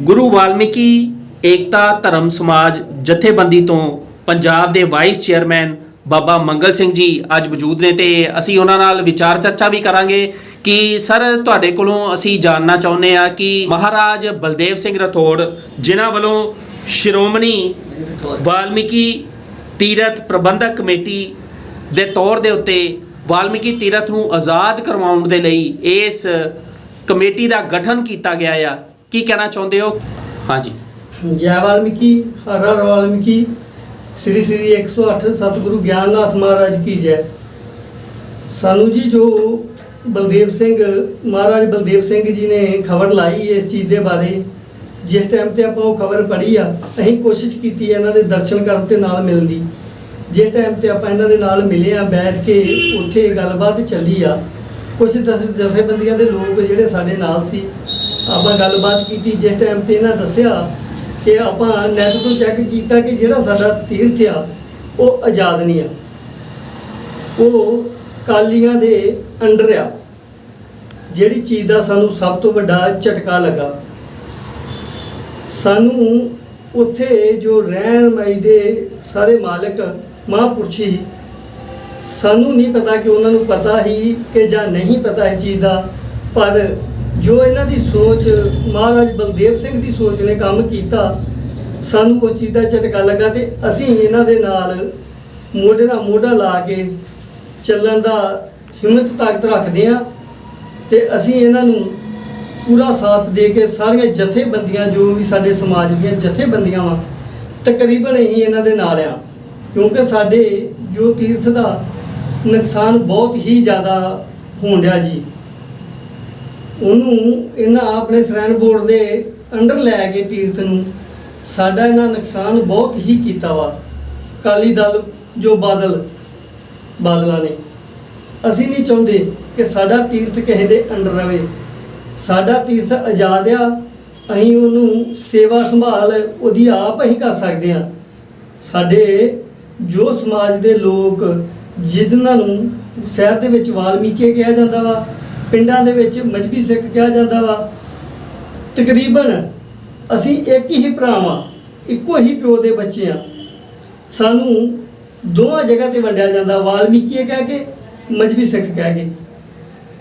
ਗੁਰੂ ਵਾਲਮੀਕੀ ਏਕਤਾ ਧਰਮ ਸਮਾਜ ਜਥੇਬੰਦੀ ਤੋਂ ਪੰਜਾਬ ਦੇ ਵਾਈਸ ਚੇਅਰਮੈਨ ਬਾਬਾ ਮੰਗਲ ਸਿੰਘ ਜੀ ਅੱਜ ਮੌਜੂਦ ਨੇ ਤੇ ਅਸੀਂ ਉਹਨਾਂ ਨਾਲ ਵਿਚਾਰ ਚਰਚਾ ਵੀ ਕਰਾਂਗੇ ਕਿ ਸਰ ਤੁਹਾਡੇ ਕੋਲੋਂ ਅਸੀਂ ਜਾਣਨਾ ਚਾਹੁੰਦੇ ਆ ਕਿ ਮਹਾਰਾਜ ਬਲਦੇਵ ਸਿੰਘ ਰਥੋੜ ਜਿਨ੍ਹਾਂ ਵੱਲੋਂ ਸ਼੍ਰੋਮਣੀ ਵਾਲਮੀਕੀ ਤੀਰਥ ਪ੍ਰਬੰਧਕ ਕਮੇਟੀ ਦੇ ਤੌਰ ਦੇ ਉੱਤੇ ਵਾਲਮੀਕੀ ਤੀਰਥ ਨੂੰ ਆਜ਼ਾਦ ਕਰਵਾਉਣ ਦੇ ਲਈ ਇਸ ਕਮੇਟੀ ਦਾ ਗਠਨ ਕੀਤਾ ਗਿਆ ਆ ਕੀ ਕਹਿਣਾ ਚਾਹੁੰਦੇ ਹੋ? ਹਾਂਜੀ। ਜੈ ਵਾਲਮੀਕੀ, ਹਰ ਹਰ ਵਾਲਮੀਕੀ। ਸ੍ਰੀ ਸ੍ਰੀ 108 ਸਤਿਗੁਰੂ ਗਿਆਨਨਾਥ ਮਹਾਰਾਜ ਕੀ ਜੈ। ਸਾਨੂੰ ਜੀ ਜੋ ਬਲਦੇਵ ਸਿੰਘ, ਮਹਾਰਾਜ ਬਲਦੇਵ ਸਿੰਘ ਜੀ ਨੇ ਖਬਰ ਲਾਈ ਇਸ ਚੀਜ਼ ਦੇ ਬਾਰੇ, ਜਿਸ ਟਾਈਮ ਤੇ ਆਪਾਂ ਉਹ ਖਬਰ ਪੜ੍ਹੀ ਆ, ਅਸੀਂ ਕੋਸ਼ਿਸ਼ ਕੀਤੀ ਇਹਨਾਂ ਦੇ ਦਰਸ਼ਨ ਕਰਨ ਤੇ ਨਾਲ ਮਿਲਣ ਦੀ। ਜਿਸ ਟਾਈਮ ਤੇ ਆਪਾਂ ਇਹਨਾਂ ਦੇ ਨਾਲ ਮਿਲੇ ਆ, ਬੈਠ ਕੇ ਉੱਥੇ ਗੱਲਬਾਤ ਚੱਲੀ ਆ ਕੁਝ ਦਸ ਜਥੇਬੰਦੀਆਂ ਦੇ ਲੋਕ ਜਿਹੜੇ ਸਾਡੇ ਨਾਲ ਸੀ ਆਪਾਂ ਗੱਲਬਾਤ ਕੀਤੀ, ਜਿਸ ਟਾਈਮ ਤੇ ਇਹਨਾਂ ਦੱਸਿਆ ਕਿ ਆਪਾਂ ਨੈਟ ਤੋਂ ਚੈੱਕ ਕੀਤਾ ਕਿ ਜਿਹੜਾ ਸਾਡਾ ਤੀਰਥ ਆ, ਉਹ ਆਜ਼ਾਦ ਨਹੀਂ ਆ। ਉਹ ਕਾਲੀਆਂ ਦੇ ਅੰਡਰ ਆ। ਜਿਹੜੀ ਚੀਜ਼ ਦਾ ਸਾਨੂੰ ਸਭ ਤੋਂ ਵੱਡਾ ਝਟਕਾ ਲੱਗਾ। ਸਾਨੂੰ ਉੱਥੇ ਜੋ ਰਹਿਣ ਮਾਈ ਦੇ ਸਾਰੇ ਮਾਲਕ, ਮਹਾਂਪੁਰਸ਼ੀ, ਸਾਨੂੰ ਨਹੀਂ ਪਤਾ ਕਿ ਉਹਨਾਂ ਨੂੰ ਪਤਾ ਹੀ ਕਿ ਜਾਂ ਨਹੀਂ ਪਤਾ ਇਹ ਚੀਜ਼ ਦਾ, ਪਰ ਜੋ ਇਹਨਾਂ ਦੀ ਸੋਚ, ਮਹਾਰਾਜ ਬਲਦੇਵ ਸਿੰਘ ਦੀ ਸੋਚ ਨੇ ਕੰਮ ਕੀਤਾ, ਸਾਨੂੰ ਉਸ ਚੀਜ਼ ਦਾ ਝਟਕਾ ਲੱਗਾ ਤੇ ਅਸੀਂ ਇਹਨਾਂ ਦੇ ਨਾਲ ਮੋਢੇ ਨਾਲ ਮੋਢਾ ਲਾ ਕੇ ਚੱਲਣ ਦਾ ਹਿੰਮਤ, ਤਾਕਤ ਰੱਖਦੇ ਆ ਤੇ ਅਸੀਂ ਇਹਨਾਂ ਨੂੰ ਪੂਰਾ ਸਾਥ ਦੇ ਕੇ ਸਾਰੀਆਂ ਜਥੇਬੰਦੀਆਂ, ਜੋ ਵੀ ਸਾਡੇ ਸਮਾਜ ਦੀਆਂ ਜਥੇਬੰਦੀਆਂ ਵਾ, ਤਕਰੀਬਨ ਅਸੀਂ ਇਹਨਾਂ ਦੇ ਨਾਲ ਆ। ਕਿਉਂਕਿ ਸਾਡੇ ਜੋ ਤੀਰਥ ਦਾ ਨੁਕਸਾਨ ਬਹੁਤ ਹੀ ਜ਼ਿਆਦਾ ਹੋਣ ਡਿਆ ਜੀ। ਉਹਨੂੰ ਇਹਨਾਂ ਆਪਣੇ ਸ਼੍ਰੈਣ ਬੋਰਡ ਦੇ ਅੰਡਰ ਲੈ ਕੇ ਤੀਰਥ ਨੂੰ ਸਾਡਾ ਇਹਨਾਂ ਨੁਕਸਾਨ ਬਹੁਤ ਹੀ ਕੀਤਾ ਵਾ। ਕਾਲੀ ਦਲ ਜੋ ਬਾਦਲ, ਬਾਦਲਾਂ ਨੇ, ਅਸੀਂ ਨਹੀਂ ਚਾਹੁੰਦੇ ਕਿ ਸਾਡਾ ਤੀਰਥ ਕਿਸੇ ਦੇ ਅੰਡਰ ਰਵੇ। ਸਾਡਾ ਤੀਰਥ ਆਜ਼ਾਦ ਆ, ਅਸੀਂ ਉਹਨੂੰ ਸੇਵਾ ਸੰਭਾਲ ਉਹਦੀ ਆਪ ਹੀ ਕਰ ਸਕਦੇ ਆ ਸਾਡੇ ਜੋ ਸਮਾਜ ਦੇ ਲੋਕ, ਜਿਨ੍ਹਾਂ ਨੂੰ ਸ਼ਹਿਰ ਦੇ ਵਿੱਚ ਵਾਲਮੀਕੀ ਕਿਹਾ ਜਾਂਦਾ ਵਾ ਪਿੰਡਾਂ ਦੇ ਵਿੱਚ ਮਜਬੀ ਸਿੱਖ ਕਿਹਾ ਜਾਂਦਾ ਵਾ। ਤਕਰੀਬਨ ਅਸੀਂ ਇੱਕ ਹੀ ਭਰਾ ਵਾਂ, ਇੱਕੋ ਹੀ ਪਿਓ ਦੇ ਬੱਚੇ ਆ। ਸਾਨੂੰ ਦੋਵਾਂ ਜਗ੍ਹਾ ਤੇ ਵੰਡਿਆ ਜਾਂਦਾ ਵਾਲਮੀਕੀ ਕਹਿ ਕੇ, ਮਜਬੀ ਸਿੱਖ ਕਹਿ ਕੇ।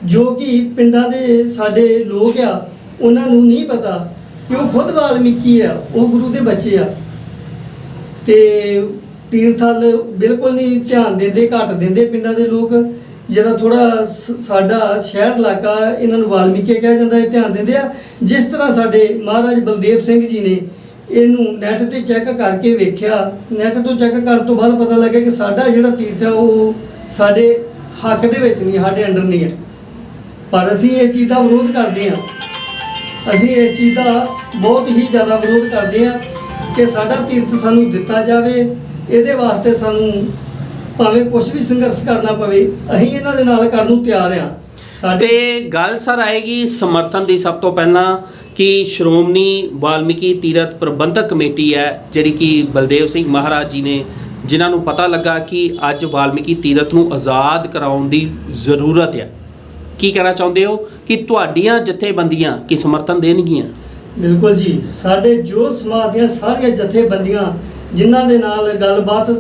ਜੋ ਕਿ ਪਿੰਡਾਂ ਦੇ ਸਾਡੇ ਲੋਕ ਆ, ਉਹਨਾਂ ਨੂੰ ਨਹੀਂ ਪਤਾ ਕਿ ਉਹ ਖੁਦ ਵਾਲਮੀਕੀ ਆ, ਉਹ ਗੁਰੂ ਦੇ ਬੱਚੇ ਆ। ਤੇ ਤੀਰਥਲ ਬਿਲਕੁਲ ਨਹੀਂ ਧਿਆਨ ਦਿੰਦੇ, ਘੱਟ ਦਿੰਦੇ ਪਿੰਡਾਂ ਦੇ ਲੋਕ। ਜਿਹੜਾ ਥੋੜਾ ਸਾਡਾ ਸ਼ਹਿਰ ਇਲਾਕਾ ਇਹਨਾਂ ਨੂੰ ਵਾਲਮੀਕੀ ਕਿਹਾ ਜਾਂਦਾ ਹੈ ਧਿਆਨ ਦਿੰਦੇ ਆ। ਜਿਸ ਤਰ੍ਹਾਂ ਸਾਡੇ ਮਹਾਰਾਜ ਬਲਦੇਵ ਸਿੰਘ ਜੀ ਨੇ ਇਹਨੂੰ ਨੈਟ ਤੇ ਚੈੱਕ ਕਰਕੇ ਵੇਖਿਆ। ਨੈਟ ਤੋਂ ਚੈੱਕ ਕਰਨ ਤੋਂ ਬਾਅਦ ਪਤਾ ਲੱਗਿਆ ਕਿ ਸਾਡਾ ਜਿਹੜਾ ਤੀਰਥ ਆ, ਉਹ ਸਾਡੇ ਹੱਕ ਦੇ ਵਿੱਚ ਨਹੀਂ, ਸਾਡੇ ਅੰਡਰ ਨਹੀਂ ਹੈ। ਪਰ ਅਸੀਂ ਇਸ ਚੀਜ਼ ਦਾ ਵਿਰੋਧ ਕਰਦੇ ਹਾਂ। ਅਸੀਂ ਇਸ ਚੀਜ਼ ਦਾ ਬਹੁਤ ਹੀ ਜ਼ਿਆਦਾ ਵਿਰੋਧ ਕਰਦੇ ਹਾਂ ਕਿ ਸਾਡਾ ਤੀਰਥ ਸਾਨੂੰ ਦਿੱਤਾ ਜਾਵੇ। ਇਹਦੇ ਵਾਸਤੇ ਸਾਨੂੰ ਭਾਵੇਂ ਕੁਝ ਵੀ ਸੰਘਰਸ਼ ਕਰਨਾ ਪਵੇ ਅਸੀਂ ਇਹਨਾਂ ਦੇ ਨਾਲ ਕਰਨ ਨੂੰ ਤਿਆਰ ਹਾਂ। ਸਾਡੇ ਤੇ ਗੱਲ ਸਰ ਆਏਗੀ ਸਮਰਥਨ ਦੀ ਸਭ ਤੋਂ ਪਹਿਲਾਂ ਕਿ ਸ਼੍ਰੋਮਣੀ ਵਾਲਮੀਕੀ ਤੀਰਥ ਪ੍ਰਬੰਧਕ ਕਮੇਟੀ ਹੈ ਜਿਹੜੀ ਕਿ ਬਲਦੇਵ ਸਿੰਘ ਮਹਾਰਾਜ ਜੀ ਨੇ ਜਿਨ੍ਹਾਂ ਨੂੰ ਪਤਾ ਲੱਗਾ ਕਿ ਅੱਜ ਵਾਲਮੀਕੀ ਤੀਰਥ ਨੂੰ ਆਜ਼ਾਦ ਕਰਾਉਣ ਦੀ ਜ਼ਰੂਰਤ ਹੈ। ਕੀ ਕਹਿਣਾ ਚਾਹੁੰਦੇ ਹੋ? ਕਿ ਤੁਹਾਡੀਆਂ ਜਥੇਬੰਦੀਆਂ ਕੀ ਸਮਰਥਨ ਦੇਣਗੀਆਂ? ਬਿਲਕੁਲ ਜੀ ਸਾਡੇ ਜੋ ਸਮਾਜ ਦੀਆਂ ਸਾਰੀਆਂ ਜਥੇਬੰਦੀਆਂ ਜਿਨ੍ਹਾਂ ਦੇ ਨਾਲ ਗੱਲਬਾਤ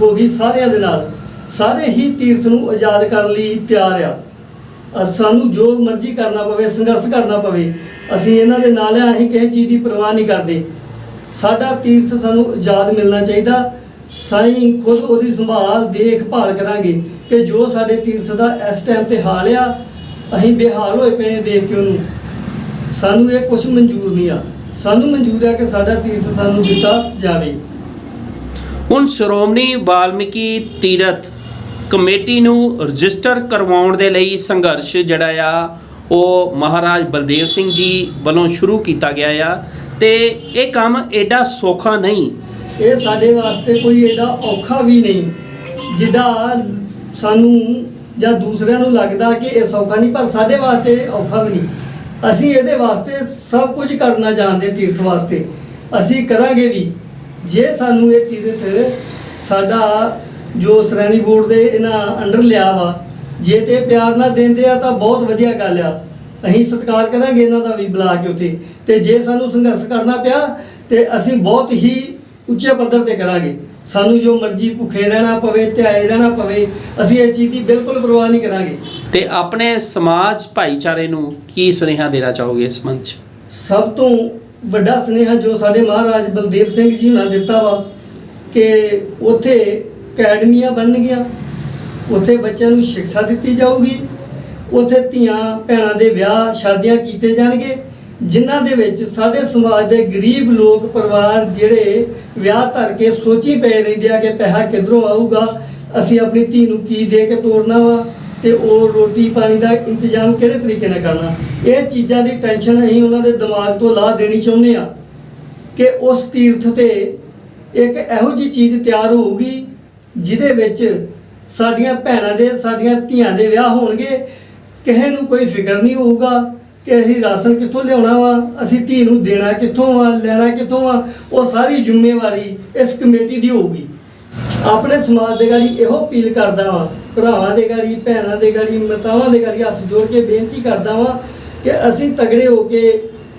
ਹੋ ਗਈ ਸਾਰਿਆਂ ਦੇ ਨਾਲ। ਸਾਰੇ ਹੀ ਤੀਰਥ ਨੂੰ ਆਜ਼ਾਦ ਕਰਨ ਲਈ ਤਿਆਰ ਆ। ਸਾਨੂੰ ਜੋ ਮਰਜ਼ੀ ਕਰਨਾ ਪਵੇ, ਸੰਘਰਸ਼ ਕਰਨਾ ਪਵੇ, ਅਸੀਂ ਇਹਨਾਂ ਦੇ ਨਾਲ ਆ, ਅਸੀਂ ਕਿਸੇ ਚੀਜ਼ ਦੀ ਪਰਵਾਹ ਨਹੀਂ ਕਰਦੇ। ਸਾਡਾ ਤੀਰਥ ਸਾਨੂੰ ਆਜ਼ਾਦ ਮਿਲਣਾ ਚਾਹੀਦਾ। ਸਾਈਂ ਖੁਦ ਉਹਦੀ ਸੰਭਾਲ, ਦੇਖਭਾਲ ਕਰਾਂਗੇ ਕਿ ਜੋ ਸਾਡੇ ਤੀਰਥ ਦਾ ਇਸ ਟਾਈਮ ਤੇ ਹਾਲ ਆ, ਅਸੀਂ ਬੇਹਾਲ ਹੋਏ ਪਏ ਦੇਖ ਕੇ ਉਹਨੂੰ। ਸਾਨੂੰ ਇਹ ਕੁਝ ਮਨਜ਼ੂਰ ਨਹੀਂ ਆ। ਸਾਨੂੰ ਮਨਜ਼ੂਰ ਆ ਕਿ ਸਾਡਾ ਤੀਰਥ ਸਾਨੂੰ ਦਿੱਤਾ ਜਾਵੇ। ਹੁਣ ਸ਼੍ਰੋਮਣੀ ਵਾਲਮੀਕੀ ਤੀਰਥ ਕਮੇਟੀ ਨੂੰ ਰਜਿਸਟਰ ਕਰਵਾਉਣ ਦੇ ਲਈ ਸੰਘਰਸ਼ ਜਿਹੜਾ ਆ, ਉਹ ਮਹਾਰਾਜ ਬਲਦੇਵ ਸਿੰਘ ਜੀ ਵੱਲੋਂ ਸ਼ੁਰੂ ਕੀਤਾ ਗਿਆ ਆ ਤੇ ਇਹ ਕੰਮ ਐਡਾ ਸੌਖਾ ਨਹੀਂ। ਇਹ ਸਾਡੇ ਵਾਸਤੇ ਕੋਈ ਐਡਾ ਔਖਾ ਵੀ ਨਹੀਂ, ਜਿੱਡਾ ਸਾਨੂੰ ਜਾਂ ਦੂਸਰਿਆਂ ਨੂੰ ਲੱਗਦਾ ਕਿ ਇਹ ਸੌਖਾ ਨਹੀਂ, ਪਰ ਸਾਡੇ ਵਾਸਤੇ ਔਖਾ ਵੀ ਨਹੀਂ। ਅਸੀਂ ਇਹਦੇ ਵਾਸਤੇ ਸਭ ਕੁਝ ਕਰਨਾ ਜਾਣਦੇ ਤੀਰਥ ਵਾਸਤੇ। ਅਸੀਂ ਕਰਾਂਗੇ ਵੀ। ਜੇ ਸਾਨੂੰ ਇਹ ਤੀਰਥ ਸਾਡਾ ਜੋ ਸ਼੍ਰੇਣੀ ਬੋਰਡ ਦੇ ਇਹਨਾਂ ਅੰਡਰ ਲਿਆ ਵਾ ਜੇ ਤੇ ਪਿਆਰ ਨਾਲ ਦਿੰਦੇ ਆ ਤਾਂ ਬਹੁਤ ਵਧੀਆ ਗੱਲ ਆ। ਅਸੀਂ ਸਤਿਕਾਰ ਕਰਾਂਗੇ ਇਹਨਾਂ ਦਾ ਵੀ ਬੁਲਾ ਕੇ ਉੱਥੇ। ਤੇ ਜੇ ਸਾਨੂੰ ਸੰਘਰਸ਼ ਕਰਨਾ ਪਿਆ ਤੇ ਅਸੀਂ ਬਹੁਤ ਹੀ ਉੱਚੇ ਪੱਧਰ ਤੇ ਕਰਾਂਗੇ। ਸਾਨੂੰ ਜੋ ਮਰਜ਼ੀ ਭੁੱਖੇ ਰਹਿਣਾ ਪਵੇ ਧਿਆਏ ਰਹਿਣਾ ਪਵੇ ਅਸੀਂ ਇਹ ਚੀਜ਼ ਦੀ ਬਿਲਕੁਲ ਪਰਵਾਹ ਨਹੀਂ ਕਰਾਂਗੇ। ਤੇ ਆਪਣੇ ਸਮਾਜ ਭਾਈਚਾਰੇ ਨੂੰ ਕੀ ਸੁਨੇਹਾ ਦੇਣਾ ਚਾਹੋਗੇ ਇਸ ਮੰਚ? ਸਭ ਤੋਂ ਵੱਡਾ ਸੁਨੇਹਾ ਜੋ ਸਾਡੇ ਮਹਾਰਾਜ ਬਲਦੇਵ ਸਿੰਘ ਜੀ ਨੇ ਦਿੱਤਾ ਵਾ ਕਿ ਉੱਥੇ ਅਕੈਡਮੀਆਂ ਬਣਨਗੀਆਂ, ਉੱਥੇ ਬੱਚਿਆਂ ਨੂੰ ਸਿੱਖਿਆ ਦਿੱਤੀ ਜਾਊਗੀ, ਉੱਥੇ ਧੀਆਂ ਭੈਣਾਂ ਦੇ ਵਿਆਹ ਸ਼ਾਦੀਆਂ ਕੀਤੇ ਜਾਣਗੇ, ਜਿਨ੍ਹਾਂ ਦੇ ਵਿੱਚ ਸਾਡੇ ਸਮਾਜ ਦੇ ਗਰੀਬ ਲੋਕ ਪਰਿਵਾਰ ਜਿਹੜੇ ਵਿਆਹ ਧਰ ਕੇ ਸੋਚੀ ਪਏ ਰਹਿੰਦੇ ਆ ਕਿ ਪੈਸਾ ਕਿੱਧਰੋਂ ਆਊਗਾ, ਅਸੀਂ ਆਪਣੀ ਧੀ ਨੂੰ ਕੀ ਦੇ ਕੇ ਤੋਰਨਾ ਵਾ। ਤੇ ਉਹ ਰੋਟੀ ਪਾਣੀ ਦਾ ਇੰਤਜ਼ਾਮ ਕਿਹੜੇ ਤਰੀਕੇ ਨਾਲ ਕਰਨਾ? ਇਹ ਚੀਜ਼ਾਂ ਦੀ ਟੈਨਸ਼ਨ ਅਸੀਂ ਉਹਨਾਂ ਦੇ ਦਿਮਾਗ ਤੋਂ ਲਾ ਦੇਣੀ ਚਾਹੁੰਦੇ ਆ ਕਿ ਉਸ ਤੀਰਥ ਤੇ ਇੱਕ ਇਹੋ ਜਿਹੀ ਚੀਜ਼ ਤਿਆਰ ਹੋਊਗੀ ਜਿਹਦੇ ਵਿੱਚ ਸਾਡੀਆਂ ਭੈਣਾਂ ਦੇ, ਸਾਡੀਆਂ ਧੀਆਂ ਦੇ ਵਿਆਹ ਹੋਣਗੇ। ਕਿਸੇ ਨੂੰ ਕੋਈ ਫਿਕਰ ਨਹੀਂ ਹੋਊਗਾ ਕਿ ਅਸੀਂ ਰਾਸ਼ਨ ਕਿੱਥੋਂ ਲਿਆਉਣਾ ਵਾ, ਅਸੀਂ ਧੀ ਨੂੰ ਦੇਣਾ ਕਿੱਥੋਂ ਵਾ, ਲੈਣਾ ਕਿੱਥੋਂ ਵਾ। ਉਹ ਸਾਰੀ ਜ਼ਿੰਮੇਵਾਰੀ ਇਸ ਕਮੇਟੀ ਦੀ ਹੋਊਗੀ। ਆਪਣੇ ਸਮਾਜ ਦੇ ਗਾੜੀ ਇਹੋ ਅਪੀਲ ਕਰਦਾ ਵਾਂ, ਭਰਾਵਾਂ ਦੇ ਗਾੜੀ, ਭੈਣਾਂ ਦੇ ਗਾੜੀ, ਮਾਤਾਵਾਂ ਦੇ ਗਾੜੀ ਹੱਥ ਜੋੜ ਕੇ ਬੇਨਤੀ ਕਰਦਾ ਵਾਂ ਕਿ ਅਸੀਂ ਤਗੜੇ ਹੋ ਕੇ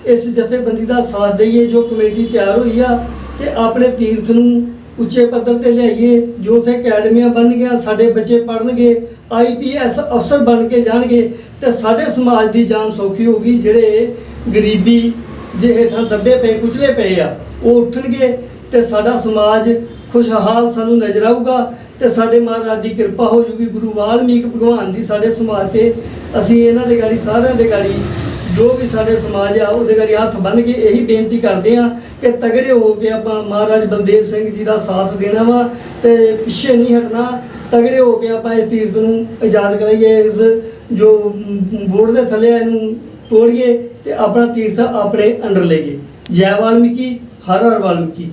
ਇਸ ਜਥੇਬੰਦੀ ਦਾ ਸਾਥ ਦਈਏ, ਜੋ ਕਮੇਟੀ ਤਿਆਰ ਹੋਈ ਆ, ਤੇ ਆਪਣੇ ਤੀਰਥ ਨੂੰ ਉੱਚੇ ਪੱਧਰ ਤੇ ਲਿਆਈਏ, ਜੋ ਉੱਥੇ ਅਕੈਡਮੀਆਂ ਬਣਨਗੀਆਂ ਸਾਡੇ ਬੱਚੇ ਪੜਨਗੇ ਆਈਪੀਐਸ ਅਫਸਰ ਬਣ ਕੇ ਜਾਣਗੇ, ਤੇ ਸਾਡੇ ਸਮਾਜ ਦੀ ਜਾਨ ਸੌਖੀ ਹੋਊਗੀ ਜਿਹੜੇ ਗਰੀਬੀ ਜੇ ਹੇਠਾਂ ਦੱਬੇ ਪਏ, ਕੁਚਲੇ ਪਏ ਆ, ਉਹ ਉੱਠਣਗੇ, ਤੇ ਸਾਡਾ ਸਮਾਜ ਖੁਸ਼ਹਾਲ ਸਾਨੂੰ ਨਜ਼ਰ ਆਊਗਾ ਤੇ ਸਾਡੇ ਮਹਾਰਾਜ ਦੀ ਕਿਰਪਾ ਹੋ ਜੂਗੀ, ਗੁਰੂ ਵਾਲਮੀਕ ਭਗਵਾਨ ਦੀ ਸਾਡੇ ਸਮਾਜ ਤੇ। ਅਸੀਂ ਇਹਨਾਂ ਦੇ ਗਾੜੀ, ਸਾਰਿਆਂ ਦੇ ਗਾੜੀ ਜੋ ਵੀ ਸਾਡੇ ਸਮਾਜ ਆ, ਉਹਦੇ ਗਾੜੀ ਹੱਥ ਬੰਨ ਕੇ ਇਹੀ ਬੇਨਤੀ ਕਰਦੇ ਆ ਕਿ ਤਗੜੇ ਹੋ ਕੇ ਆਪਾਂ ਮਹਾਰਾਜ ਬਲਦੇਵ ਸਿੰਘ ਜੀ ਦਾ ਸਾਥ ਦੇਣਾ ਵਾ ਤੇ ਪਿੱਛੇ ਨਹੀਂ ਹਟਣਾ। ਤਗੜੇ ਹੋ ਕੇ ਆਪਾਂ ਇਸ ਤੀਰਥ ਨੂੰ ਆਜ਼ਾਦ ਕਰਾਈਏ, ਇਸ ਜੋ ਬੋਰਡ ਦੇ ਥੱਲੇ ਆ, ਇਹਨੂੰ ਤੋੜੀਏ ਤੇ ਆਪਣਾ ਤੀਰਥ ਆਪਣੇ ਅੰਡਰ ਲਈਏ ਜੈ ਵਾਲਮੀਕੀ, ਹਰ ਹਰ ਵਾਲਮੀਕੀ।